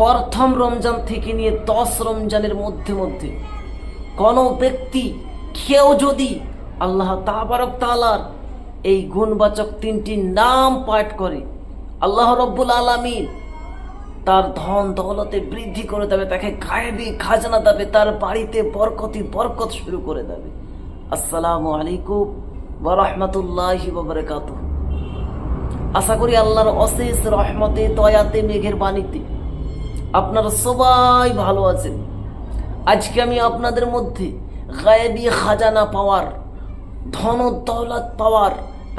প্রথম রমজান থেকে নিয়ে দশ রমজানের মধ্যে মধ্যে কোনো ব্যক্তি কেউ যদি আল্লাহ তাবারক তালার এই গুণবাচক তিনটি নাম পাঠ করে, আল্লাহ রব্বুল আলমিন তার ধন দৌলতে বৃদ্ধি করে দেবে, তাকে গায়েবি খাজনা দেবে, তার বাড়িতে বরকতি বরকত শুরু করে দেবে। আসসালামু আলাইকুম ওরহমতুল্লাহি বাবরকাত আশা করি আল্লাহর অশেষ রহমতে, দয়াতে, মেঘের বাণীতে আপনারা সবাই ভালো আছেন। আজকে আমি আপনাদের মধ্যে গায়েবী খাজানা পাওয়ার ধন দৌলত পাওয়ার,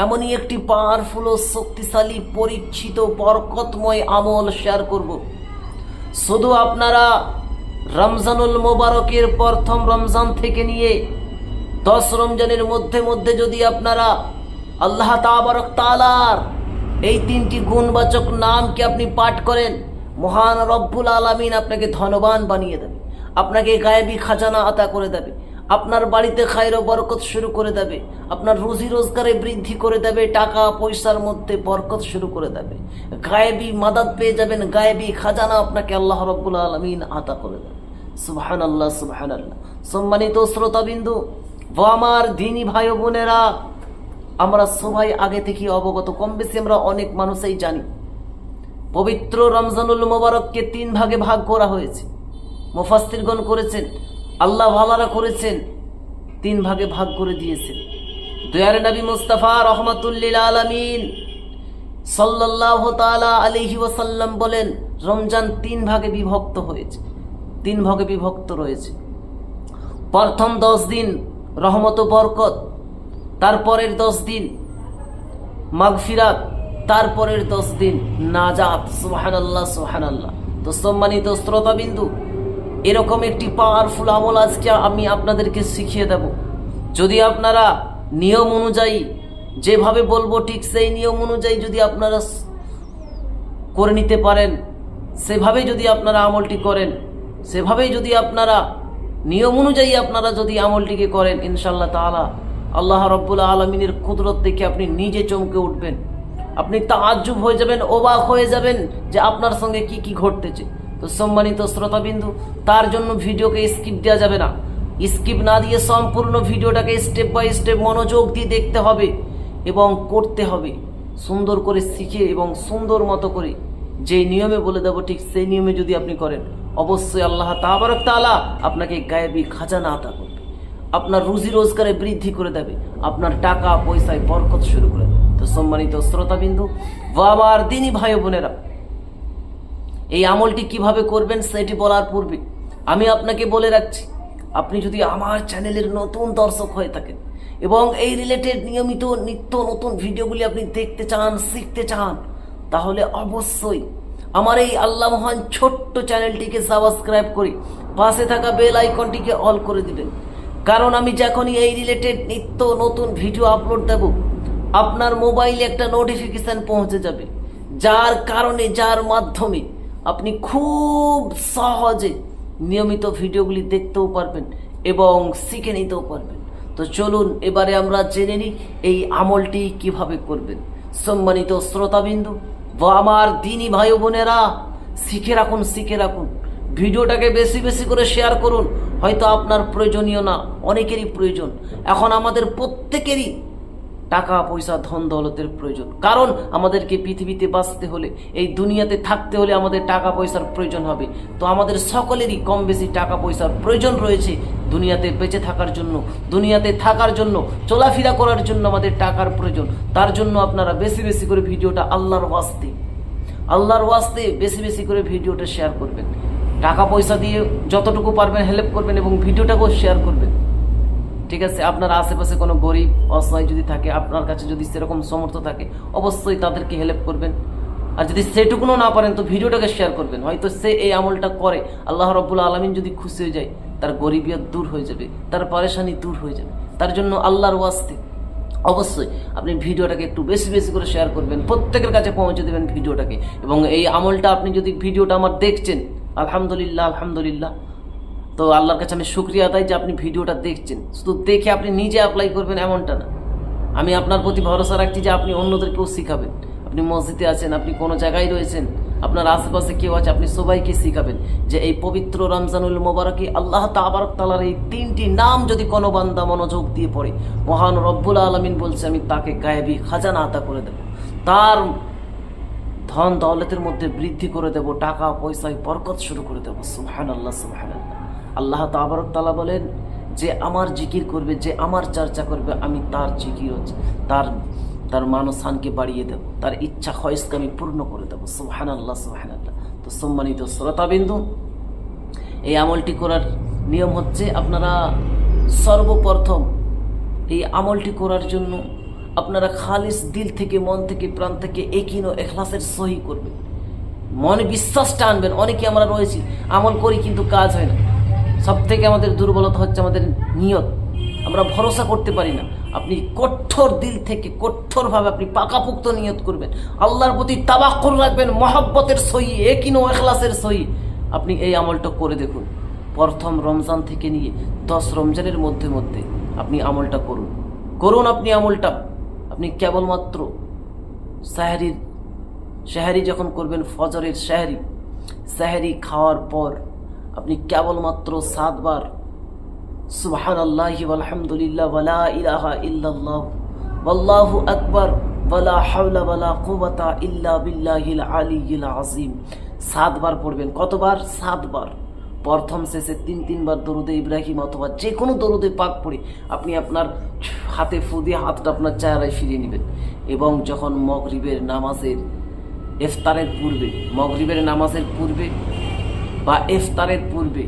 এমনই একটি পাওয়ারফুল ও শক্তিশালী পরিচিত বরকতময় আমল শেয়ার করব। শুধু আপনারা রমজানুল মোবারকের প্রথম রমজান থেকে নিয়ে দশ রমজানের মধ্যে মধ্যে যদি আপনারা আল্লাহ তাবারক তালার এই তিনটি গুণবাচক নামকে আপনি পাঠ করেন মহান রব্বুল আলমিন আপনাকে ধনবান বানিয়ে দেবে। আপনাকে গায়েবী খাজানা আতা করে দেবে। আপনার বাড়িতে খায়ের বরকত শুরু করে দেবে। আপনার রুজি রোজগারে বৃদ্ধি করে দেবে। টাকা পয়সার মধ্যে বরকত শুরু করে দেবে। গায়েবী মাদাত পেয়ে যাবেন। গায়েবী খাজানা আপনাকে আল্লাহ রব্বুল আলমিন আতা করে দেবে। সুবহান আল্লাহ সুবহান আল্লাহ সম্মানিত শ্রোতাবিন্দু, ও আমার দিনী ভাই বোনেরা, আমরা সবাই আগে থেকে অবগত। কম বেশি আমরা অনেক মানুষই জানি। পবিত্র রমজানুল মোবারককে তিন ভাগে ভাগ করা হয়েছে। মোফাস্তিরগণ করেছেন, আল্লাহ ভালারা করেছেন, তিন ভাগে ভাগ করে দিয়েছেন। দয়ার নবী মুস্তাফা রহমাতুল্লিল আলমিন সাল্লাহ তালা আলিহি ওয়াসাল্লাম বলেন, রমজান তিন ভাগে বিভক্ত হয়েছে, তিন ভাগে বিভক্ত রয়েছে। প্রথম দশ দিন রহমত বরকত, তারপরের দশ দিন মাগফিরাত তারপরের দশ দিন নাজাত সুহান আল্লাহ সুহান আল্লাহ তো সম্মানিত শ্রোতাবিন্দু এরকম একটি পাওয়ারফুল আমল আজকে আমি আপনাদেরকে শিখিয়ে দেব। যদি আপনারা নিয়ম অনুযায়ী, যেভাবে বলব ঠিক সেই নিয়ম অনুযায়ী যদি আপনারা করে নিতে পারেন, সেভাবেই যদি আপনারা আমলটি করেন, সেভাবেই যদি আপনারা নিয়ম অনুযায়ী আপনারা যদি আমলটিকে করেন ইনশাল্লাহ তাআলা, আল্লাহ রব্বুল আলমিনের কুদরত দেখে আপনি নিজে চমকে উঠবেন। আপনি তাজ্জুব হয়ে যাবেন, অবাক হয়ে যাবেন যে আপনার সঙ্গে কি কি ঘটতেছে। তো সম্মানিত শ্রোতাবিন্দু, তার জন্য ভিডিওকে স্কিপ দেওয়া যাবে না। স্কিপ না দিয়ে সম্পূর্ণ ভিডিওটাকে স্টেপ বাই স্টেপ মনোযোগ দিয়ে দেখতে হবে এবং করতে হবে। সুন্দর করে শিখে এবং সুন্দর মতো করে যে নিয়মে বলে দেবো, ঠিক সেই নিয়মে যদি আপনি করেন, অবশ্যই আল্লাহ তাবারক তাআলা আপনাকে গায়েবী খাজানা আতা করবে। আপনার রুজি রোজগারে বৃদ্ধি করে দেবে। আপনার টাকা, পয়সায় বরকত শুরু করে দেবে। তো সম্মানিত শ্রোতাবিন্দু বা আমার দিনী ভাই বোনেরা, এই আমলটি কীভাবে করবেন সেটি বলার পূর্বে আমি আপনাকে বলে রাখছি, আপনি যদি আমার চ্যানেলের নতুন দর্শক হয়ে থাকেন এবং এই রিলেটেড নিয়মিত নিত্য নতুন ভিডিওগুলি আপনি দেখতে চান, শিখতে চান, তাহলে অবশ্যই আমার এই আল্লাহ মহান ছোট্ট চ্যানেলটিকে সাবস্ক্রাইব করে পাশে থাকা বেল আইকনটিকে অল করে দিবেন। কারণ আমি যখনই এই রিলেটেড নিত্য নতুন ভিডিও আপলোড দেব আপনার মোবাইলে একটা নোটিফিকেশন পৌঁছে যাবে। যার কারণে, যার মাধ্যমে আপনি খুব সহজে নিয়মিত ভিডিওগুলি দেখতেও পারবেন এবং শিখে নিতেও পারবেন। তো চলুন, এবারে আমরা জেনে নিই এই আমলটি কীভাবে করবেন। সম্মানিত শ্রোতাবিন্দু বা আমার দিনই ভাই বোনেরা, শিখে রাখুন শিখে রাখুন। ভিডিওটাকে বেশি বেশি করে শেয়ার করুন। হয়তো আপনার প্রয়োজনীয় না, অনেকেরই প্রয়োজন। এখন আমাদের প্রত্যেকেরই টাকা পয়সা ধন দৌলতের প্রয়োজন। কারণ আমাদেরকে পৃথিবীতে বাঁচতে হলে, এই দুনিয়াতে থাকতে হলে আমাদের টাকা পয়সার প্রয়োজন হবে। তো আমাদের সকলেরই কম বেশি টাকা পয়সার প্রয়োজন রয়েছে দুনিয়াতে বেঁচে থাকার জন্য, দুনিয়াতে থাকার জন্য, চলাফেরা করার জন্য আমাদের টাকার প্রয়োজন। তার জন্য আপনারা বেশি বেশি করে ভিডিওটা আল্লাহর ওয়াস্তে আল্লাহর ওয়াস্তে বেশি বেশি করে ভিডিওটা শেয়ার করবেন। টাকা পয়সা দিয়ে যতটুকু পারবেন হেল্প করবেন এবং ভিডিওটাকেও শেয়ার করবেন। ঠিক আছে? আপনার আশেপাশে কোনো গরিব, অসহায় যদি থাকে, আপনার কাছে যদি সেরকম সমর্থ থাকে, অবশ্যই তাদেরকে হেল্প করবেন। আর যদি সেটুকুনও না পারেন, তো ভিডিওটাকে শেয়ার করবেন। হয়তো সে এই আমলটা করে, আল্লাহ রব্বুল আলমিন যদি খুশি হয়ে যায়, তার গরিবিয়ত দূর হয়ে যাবে, তার পারেশানি দূর হয়ে যাবে। তার জন্য আল্লাহর ওয়াস্তে। অবশ্যই আপনি ভিডিওটাকে একটু বেশি বেশি করে শেয়ার করবেন, প্রত্যেকের কাছে পৌঁছে দেবেন ভিডিওটাকে। এবং এই আমলটা আপনি যদি ভিডিওটা আমার দেখছেন, আলহামদুলিল্লাহ আলহামদুলিল্লাহ তো আল্লাহর কাছে আমি শুক্রিয়া আদায় যে আপনি ভিডিওটা দেখছেন। শুধু দেখে আপনি নিজে অ্যাপ্লাই করবেন এমনটা না। আমি আপনার প্রতি ভরসা রাখছি যে আপনি অন্যদেরকেও শিখাবেন। আপনি মসজিদে আছেন, আপনি কোনো জায়গায় রয়েছেন, আপনার আশেপাশে কেউ আছে, আপনি সবাইকে শিখাবেন যে এই পবিত্র রমজানুল মোবারকে আল্লাহ তাবারক তালার এই তিনটি নাম যদি কোনো বান্দা মনোযোগ দিয়ে পড়ে, মহান রব্বুল আলমিন বলছে, আমি তাকে গায়েবী খাজানা আতা করে দেব। তার ধন দৌলতের মধ্যে বৃদ্ধি করে দেব, টাকা পয়সায় বরকত শুরু করে দেবো। সুহান আল্লাহ সুহান আল্লাহ আল্লাহ তাবারক তালা বলেন, যে আমার জিকির করবে, যে আমার চর্চা করবে, আমি তার জিকির, তার তার মানসানকে বাড়িয়ে দেব, তার ইচ্ছা খয়সকে আমি পূর্ণ করে দেবো। সুহান আল্লাহ সুহান আল্লাহ তো সম্মানিত শ্রোতাবিন্দু, এই আমলটি করার নিয়ম হচ্ছে আপনারা সর্বপ্রথম এই আমলটি করার জন্য আপনারা খালিস দিল থেকে, মন থেকে, প্রাণ থেকে একিন ও এখলাসের সহি করবেন। মনে বিশ্বাসটা আনবেন অনেকে আমরা রয়েছি, আমল করি কিন্তু কাজ হয় না। সব থেকে আমাদের দুর্বলতা হচ্ছে আমাদের নিয়ত। আমরা ভরসা করতে পারি না। আপনি কঠোর দিল থেকে কঠোরভাবে আপনি পাকাপুক্ত নিয়ত করবেন। আল্লাহর প্রতি তাবাক্কুর রাখবেন, মহাব্বতের সহি, একিন এখলাসের সহি। আপনি এই আমলটা করে দেখুন। প্রথম রমজান থেকে নিয়ে দশ রমজানের মধ্যে মধ্যে আপনি আমলটা করুন। করুন আপনি আমলটা। আপনি কেবলমাত্র সাহারির শাহরি যখন করবেন, ফজরের শাহরি শাহরি খাওয়ার পর আপনি কেবলমাত্র সাতবার সুবহান আল্লাহি আলহামদুলিল্লাহ ওয়ালা ইলাহা ইল্লাল্লাহ, ওয়াল্লাহু আকবার, ওয়ালা হাওলা ওয়ালা কুওয়াতা ইল্লা বিল্লাহিল আলিয়্যিল আযীম। সাতবার পড়বেন। কতবার? সাতবার। প্রথম শেষে তিন, তিনবার দরুদে ইব্রাহিম অথবা যে কোনো দরুদে পাক পড়ে আপনি আপনার হাতে ফু দিয়ে হাতটা আপনার চেহারায় ফিরিয়ে নেবেন। এবং যখন মগরিবের নামাজের ইফতারের পূর্বে, মগরিবের নামাজের পূর্বে বা ইফতারের পূর্বে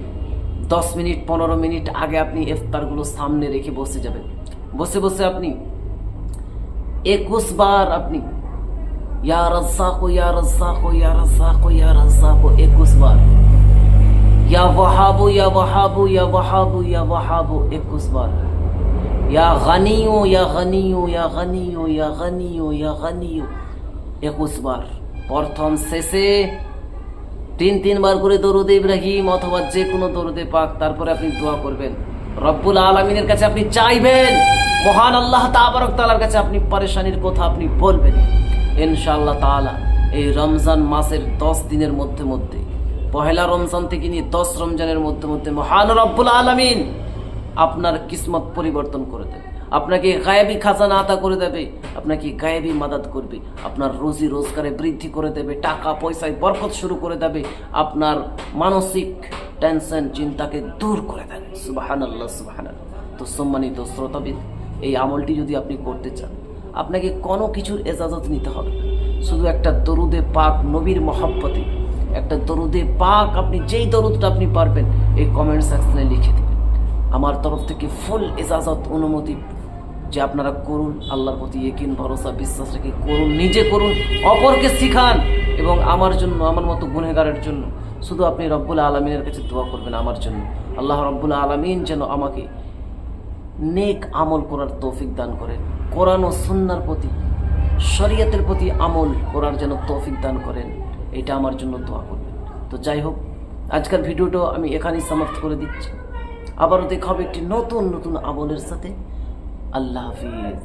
দশ মিনিট, পনেরো মিনিট আগে আপনি ইফতারগুলো সামনে রেখে বসে যাবেন। বসে বসে আপনি একুশ বার আপনি ইয়া রাজ্জাকো ইয়া রাজ্জাকো ইয়া রাজ্জাকো ইয়া রাজ্জাকো একুশ বার ইয়া ওয়াহাবু ইয়া ওয়াহাবু ইয়া ওয়াহাবু ইয়া একুশ বার প্রথম শেষে তিন তিনবার করে দরুদে ইব্রাহিম অথবা যে কোনো দরুদে পাক, তারপরে আপনি দোয়া করবেন। রব্বুল আলমিনের কাছে আপনি চাইবেন, মহান আল্লাহ তাবারক তালার কাছে আপনি পরেশানির কথা আপনি বলবেন। ইনশাআল্লাহ তাআলা, এই রমজান মাসের দশ দিনের মধ্যে মধ্যে, পহেলা রমজান থেকে নিয়ে দশ রমজানের মধ্যে মধ্যে মহান রব্বুল আলমিন আপনার কিসমত পরিবর্তন করে দেবে আপনাকে গায়েবী খাজানা আতা করে দেবে, আপনাকে গায়েবী মাদাত করবে, আপনার রোজি রোজগারে বৃদ্ধি করে দেবে, টাকা পয়সায় বরকত শুরু করে দেবে, আপনার মানসিক টেনশন, চিন্তাকে দূর করে দেবে সুবাহান আল্লাহ সুবাহান তো সম্মানিত শ্রোতাবিদ, এই আমলটি যদি আপনি করতে চান, আপনাকে কোনো কিছুর এজাজত নিতে হবে। শুধু একটা দরুদে পাক নবীর মহাব্বতে, একটা দরুদে পাক আপনি যেই দরুদটা আপনি পারবেন, এই কমেন্ট সেকশনে লিখে দেবেন। আমার তরফ থেকে ফুল এজাজত, অনুমতি যে আপনারা করুন, আল্লাহর প্রতি একিন ভরসা, বিশ্বাস রেখে করুন, নিজে করুন, অপরকে শিখান এবং আমার জন্য, আমার মতো গুনেগারের জন্য। শুধু আপনি রব্বুল আলমিনের কাছে দোয়া করবেন আমার জন্য। আল্লাহ রব্বুল আলমিন যেন আমাকে নেক আমল করার তৌফিক দান করেন। কোরআন ও সুন্নার প্রতি, শরীয়তের প্রতি আমল করার যেন তৌফিক দান করেন, এটা আমার জন্য দোয়া করবেন। তো যাই হোক, আজকের ভিডিওটা আমি এখানেই সমাপ্ত করে দিচ্ছি। আবারও দেখা হবে একটি নতুন নতুন আমলের সাথে। আল্লাহ হাফিজ